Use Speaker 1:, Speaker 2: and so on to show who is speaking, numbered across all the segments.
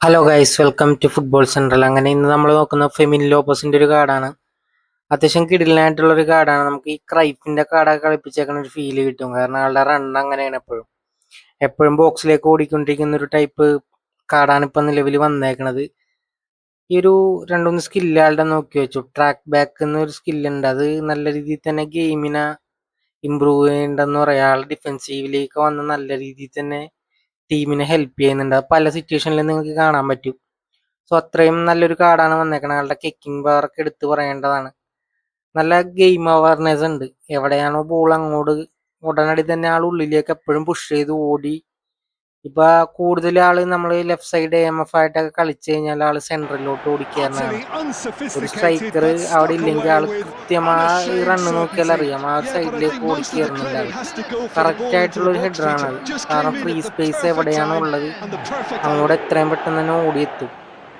Speaker 1: Hello guys welcome to football central അങ്ങനെ ഇന്ന് നമ്മൾ നോക്കുന്ന ഫെമിൻ ലോപ്പസിന്റെ ഒരു കാർഡാണ്. അത്യാവശ്യം കിടിലനായിട്ടുള്ള ഒരു കാർഡാണ്. നമുക്ക് ഈ ക്രൈപ്പിന്റെ കാർഡൊക്കെ കളിപ്പിച്ചേക്കുന്ന ഒരു ഫീൽ കിട്ടും. കാരണം ആളുടെ റൺ അങ്ങനെയാണ് എപ്പോഴും. എപ്പോഴും ബോക്സിലേക്ക് ഓടിക്കൊണ്ടിരിക്കുന്ന ഒരു ടൈപ്പ് കാർഡാണ് ഇപ്പം നിലവിൽ വന്നേക്കണത്. ഈ ഒരു രണ്ടുമൂന്ന് സ്കില്ല് ആളുടെ നോക്കി വെച്ചു. ട്രാക്ക് ബാക്ക് എന്നൊരു സ്കില്ലുണ്ട് അത് നല്ല രീതിയിൽ തന്നെ ഗെയിമിനെ ഇമ്പ്രൂവ് ചെയ്യണ്ടെന്ന് പറയാം. ആൾ ഡിഫെൻസീവിലേക്ക് വന്ന് നല്ല രീതിയിൽ തന്നെ ടീമിനെ ഹെൽപ്പ് ചെയ്യുന്നുണ്ട്. പല സിറ്റുവേഷനിലും നിങ്ങൾക്ക് കാണാൻ പറ്റും. സോ അത്രയും നല്ലൊരു കാർഡാണ് വന്നേക്കണത് ആളുടെ കിക്കിംഗ് പവറൊക്കെ എടുത്ത് പറയേണ്ടതാണ്. നല്ല ഗെയിം അവയർനെസ് ഉണ്ട്. എവിടെയാണോ ബോൾ അങ്ങോട്ട് ഉടനടി തന്നെ ആൾ ഉള്ളിലേക്ക് എപ്പോഴും പുഷ് ചെയ്ത് ഓടി ഇപ്പൊ കൂടുതൽ ആൾ നമ്മൾ ലെഫ്റ്റ് സൈഡ് എം എഫ് ആയിട്ടൊക്കെ കളിച്ചു കഴിഞ്ഞാൽ ആൾ സെന്ററിലോട്ട് ഓടിക്കാറുണ്ടാണ് ഒരു സ്ട്രൈക്കർ അവിടെ ഇല്ലെങ്കിൽ ആൾ കൃത്യമായി റണ്ണ് നോക്കിയാൽ അറിയാം. ആ സൈഡിലേക്ക് ഓടിക്കയറുന്നുണ്ടാവും കറക്റ്റ് ആയിട്ടുള്ള ഒരു ഹെഡറാണ് അത് കാരണം ഫ്രീ സ്പേസ് എവിടെയാണ് ഉള്ളത് അങ്ങോട്ട് എത്രയും പെട്ടെന്ന് തന്നെ ഓടിയെത്തും.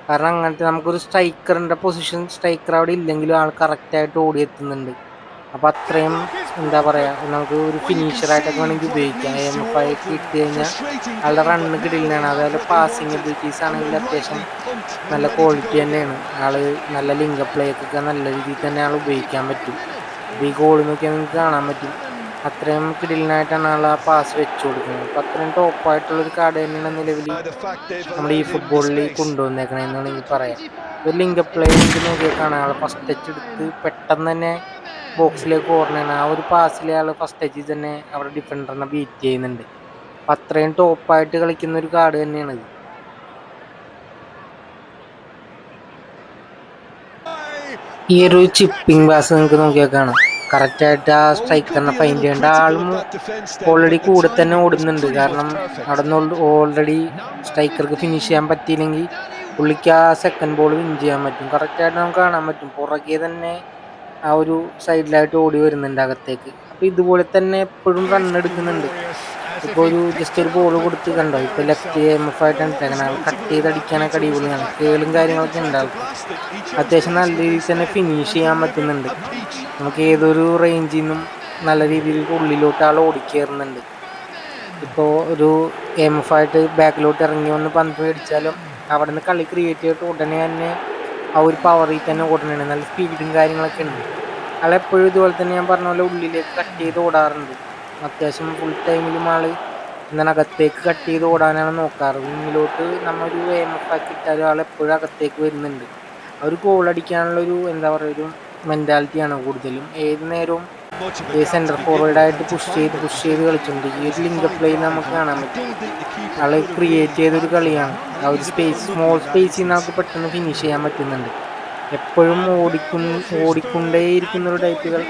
Speaker 1: കാരണം അങ്ങനത്തെ നമുക്കൊരു സ്ട്രൈക്കറിന്റെ പൊസിഷൻ സ്ട്രൈക്കർ അവിടെ ഇല്ലെങ്കിലും ആൾ കറക്റ്റ് ആയിട്ട് ഓടിയെത്തുന്നുണ്ട്. അപ്പൊ അത്രയും എന്താ പറയാ നമുക്ക് ഒരു ഫിനിഷറായിട്ടൊക്കെ വേണമെങ്കിൽ ഉപയോഗിക്കാം. എം എഫ് ഐ ഇട്ട് കഴിഞ്ഞാൽ ആളുടെ റണ്ണ് കിടിലാണ് അതുപോലെ പാസിങ് എബിലിറ്റീസ് ആണെങ്കിൽ അത്യാവശ്യം നല്ല ക്വാളിറ്റി തന്നെയാണ്. ആൾ നല്ല ലിങ്ക് പ്ലേക്കൊക്കെ നല്ല രീതിയിൽ തന്നെ ആൾ ഉപയോഗിക്കാൻ പറ്റും. ഈ ഗോൾ നോക്കിയാൽ നിങ്ങൾക്ക് കാണാൻ പറ്റും. അത്രയും കിടിലിനായിട്ടാണ് ആൾ ആ പാസ് വെച്ചു കൊടുക്കുന്നത്. അപ്പം അത്രയും ടോപ്പായിട്ടുള്ളൊരു കാർഡ് തന്നെയാണ് നിലവിൽ നമ്മുടെ ഈ ഫുട്ബോളിൽ കൊണ്ടുവന്നേക്കണെന്ന് വേണമെങ്കിൽ പറയാം. ഒരു ലിങ്ക് പ്ലേ നോക്കിയാൽ കാണാം ആൾ ഫസ്റ്റ് ടച്ച് എടുത്ത് പെട്ടെന്ന് തന്നെ ബോക്സിലേക്ക് ഓർണാണ് ആ ഒരു പാസിൽ ആൾ ഫസ്റ്റ് ടച്ചിൽ തന്നെ അവിടെ ഡിഫൻഡറിനെ ബീറ്റ് ചെയ്യുന്നുണ്ട്. അപ്പൊ അത്രയും ടോപ്പായിട്ട് കളിക്കുന്ന ഒരു കാർഡ് തന്നെയാണ് ഇത്. ഈ ഒരു ചിപ്പിംഗ് പാസ് നിങ്ങൾക്ക് നോക്കിയാൽ കാണാം. കറക്റ്റായിട്ട് ആ സ്ട്രൈക്കറിനെ ഫൈൻഡ് ചെയ്യേണ്ട ആളും ഓൾറെഡി കൂടെ തന്നെ ഓടുന്നുണ്ട്. കാരണം അവിടെ നിന്ന് ഓൾറെഡി സ്ട്രൈക്കർക്ക് ഫിനിഷ് ചെയ്യാൻ പറ്റിയില്ലെങ്കിൽ പുള്ളിക്ക് ആ സെക്കൻഡ് ബോൾ വിൻ ചെയ്യാൻ പറ്റും. കറക്റ്റായിട്ട് നമുക്ക് കാണാൻ പറ്റും. പുറകെ തന്നെ ആ ഒരു സൈഡിലായിട്ട് ഓടി വരുന്നുണ്ട് അകത്തേക്ക്. അപ്പോൾ ഇതുപോലെ തന്നെ എപ്പോഴും റണ്ണെടുക്കുന്നുണ്ട് ഇപ്പോൾ ഇപ്പൊ ഒരു ജസ്റ്റ് ഒരു ബോൾ കൊടുത്ത് കണ്ടോ? ഇപ്പോൾ ലെഫ്റ്റ് എം എഫ് ആയിട്ടാണ് ഇട്ടേക്കണത് കട്ട് ചെയ്ത് അടിക്കാനൊക്കെ അടിപൊളിയാണ്. കേളും കാര്യങ്ങളൊക്കെ ഉണ്ടാവും. അത്യാവശ്യം നല്ല രീതിയിൽ തന്നെ ഫിനിഷ് ചെയ്യാൻ പറ്റുന്നുണ്ട്. നമുക്ക് ഏതൊരു റേഞ്ചിൽ നിന്നും നല്ല രീതിയിൽ ഉള്ളിലോട്ട് ആൾ ഓടിക്കയറുന്നുണ്ട് ഇപ്പോൾ ഒരു എം എഫ് ആയിട്ട് ബാക്കിലോട്ട് ഇറങ്ങി വന്ന് പന്ത് മേടിച്ചാലും അവിടെ നിന്ന് കളി ക്രിയേറ്റ് ചെയ്തിട്ട് ഉടനെ തന്നെ ആ ഒരു പവറിൽ തന്നെ ഓടുന്നുണ്ട് നല്ല സ്പീഡും കാര്യങ്ങളൊക്കെ ഉണ്ട് ആളെപ്പോഴും ഇതുപോലെ തന്നെ ഞാൻ പറഞ്ഞ പോലെ ഉള്ളിലേക്ക് കട്ട് ചെയ്ത് ഓടാറുണ്ട്. അത്യാവശ്യം ഫുൾ ടൈമിലും ആൾ എന്താണ് അകത്തേക്ക് കട്ട് ചെയ്ത് ഓടാനാണ് നോക്കാറ്. മുന്നിലോട്ട് നമ്മളൊരു ആക്കി ഇട്ടാലും ആൾ എപ്പോഴും അകത്തേക്ക് വരുന്നുണ്ട്. ആ ഒരു ഗോൾ അടിക്കാനുള്ള ഒരു എന്താ പറയുക ഒരു മെന്റാലിറ്റിയാണ് കൂടുതലും. ഏത് നേരവും ഈ സെന്റർ ഫോർവേഡ് ആയിട്ട് പുഷ് ചെയ്ത് പുഷ് ചെയ്ത് കളിച്ചിട്ടുണ്ട്. ഈ ഒരു ലിങ്ക് പ്ലേ നമുക്ക് കാണാൻ പറ്റും. ആൾ ക്രിയേറ്റ് ചെയ്തൊരു കളിയാണ്. ആ ഒരു സ്പേസ് സ്മോൾ സ്പേസിൽ നമുക്ക് പെട്ടെന്ന് ഫിനിഷ് ചെയ്യാൻ പറ്റുന്നുണ്ട്. എപ്പോഴും ഓടിക്കും ഓടിക്കൊണ്ടേയിരിക്കുന്ന ഒരു ടൈപ്പുകൾ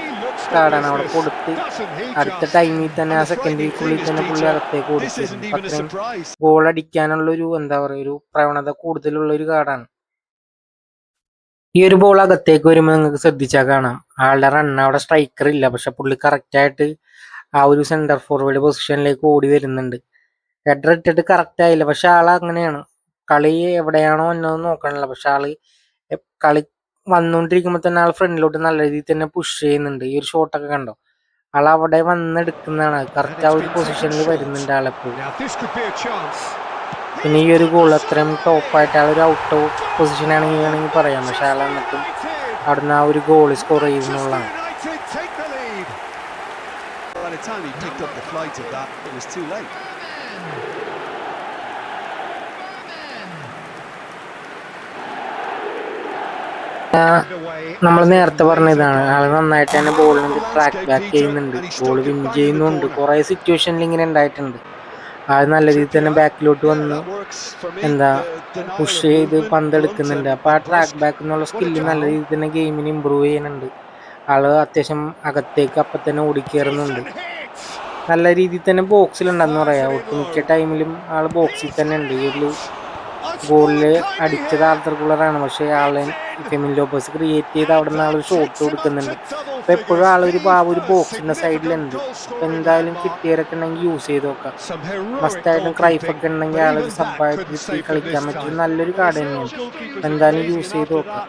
Speaker 1: കാർഡാണ് അവിടെ കൊടുത്ത്. അടുത്ത ടൈമിൽ തന്നെ ആ സെക്കൻഡ് വീക്കുള്ളിൽ തന്നെ പുള്ളി അകത്തേക്ക് ഓടിച്ചിരുന്നു അത്രയും ഗോൾ അടിക്കാനുള്ള ഒരു എന്താ പറയുക ഒരു പ്രവണത കൂടുതലുള്ള ഒരു കാർഡാണ് ഈ ഒരു ബോൾ അകത്തേക്ക് വരുമ്പോൾ നിങ്ങൾക്ക് ശ്രദ്ധിച്ചാൽ കാണാം. ആളുടെ റൺ അവിടെ സ്ട്രൈക്കർ ഇല്ല. പക്ഷെ പുള്ളി കറക്റ്റായിട്ട് ആ ഒരു സെന്റർ ഫോർവേഡ് പൊസിഷനിലേക്ക് ഓടി വരുന്നുണ്ട്. ഹെഡർ ഇട്ടിട്ട് കറക്റ്റ് ആയില്ല. പക്ഷെ ആൾ അങ്ങനെയാണ്. കളി എവിടെയാണോ എന്നത് നോക്കണില്ല. പക്ഷെ ആൾ കളി വന്നുകൊണ്ടിരിക്കുമ്പോൾ തന്നെ ആൾ ഫ്രണ്ടിലോട്ട് നല്ല രീതിയിൽ തന്നെ പുഷ് ചെയ്യുന്നുണ്ട്. ഈ ഒരു ഷോട്ടൊക്കെ കണ്ടോ? ആൾ അവിടെ വന്നെടുക്കുന്നതാണ്. കറക്റ്റ് ആ ഒരു പൊസിഷനിൽ വരുന്നുണ്ട് ആളെപ്പോഴും. പിന്നെ ഈ ഒരു ഗോൾ അത്രയും ടോപ്പായിട്ട് ആ ഒരു ഔട്ട് ഓഫ് പൊസിഷൻ ആണെങ്കിൽ വേണമെങ്കിൽ പറയാം. പക്ഷെ അയാൾ എന്നിട്ടും അവിടുന്ന് ആ ഒരു ഗോൾ സ്കോർ ചെയ്യുന്നുള്ളതാണ്. നമ്മൾ നേരത്തെ പറഞ്ഞ ഇതാണ് ആൾ നന്നായിട്ട് തന്നെ ബോളിന് ട്രാക്ക് ബാക്ക് ചെയ്യുന്നുണ്ട്. ബോൾ വിൻ ചെയ്യുന്നുണ്ട്. കുറെ സിറ്റുവേഷനിൽ ഇങ്ങനെ ഉണ്ടായിട്ടുണ്ട്. ആൾ നല്ല രീതിയിൽ തന്നെ ബാക്കിലോട്ട് വന്ന് എന്താ പുഷ് ചെയ്ത് പന്തെടുക്കുന്നുണ്ട്. അപ്പൊ ആ ട്രാക്ക് ബാക്ക് എന്നുള്ള സ്കില്ല് നല്ല രീതിയിൽ തന്നെ ഗെയിമിന് ഇമ്പ്രൂവ് ചെയ്യുന്നുണ്ട്. ആൾ അത്യാവശ്യം അകത്തേക്ക് അപ്പൊ തന്നെ ഓടിക്കേറുന്നുണ്ട്. നല്ല രീതിയിൽ തന്നെ ബോക്സിലുണ്ടെന്ന് പറയാം. ഒട്ടുമിക്ക ടൈമിലും ആൾ ബോക്സിൽ തന്നെ ഉണ്ട്. ഈ ഗോളിൽ അടിച്ചത് ആർത്തർ കൂളറാണ്. പക്ഷെ ആളെ ഫെമിൻ ലോപ്പസ് ക്രിയേറ്റ് ചെയ്ത് അവിടെ നിന്ന് ആൾ ഷോട്ട് കൊടുക്കുന്നുണ്ട്. അപ്പൊ എപ്പോഴും ആളൊരു ആ ഒരു ബോക്സിന്റെ സൈഡിലുണ്ട് അപ്പൊ എന്തായാലും കിട്ടിയവരൊക്കെ ഉണ്ടെങ്കിൽ യൂസ് ചെയ്ത് നോക്കാം. മസ്റ്റായിട്ടും ക്രൈഫ് ഒക്കെ ഉണ്ടെങ്കിൽ ആളൊരു സബായിട്ട് കളിക്കാൻ പറ്റും നല്ലൊരു കാർഡ് തന്നെയാണ്. എന്തായാലും യൂസ് ചെയ്ത് നോക്കാം.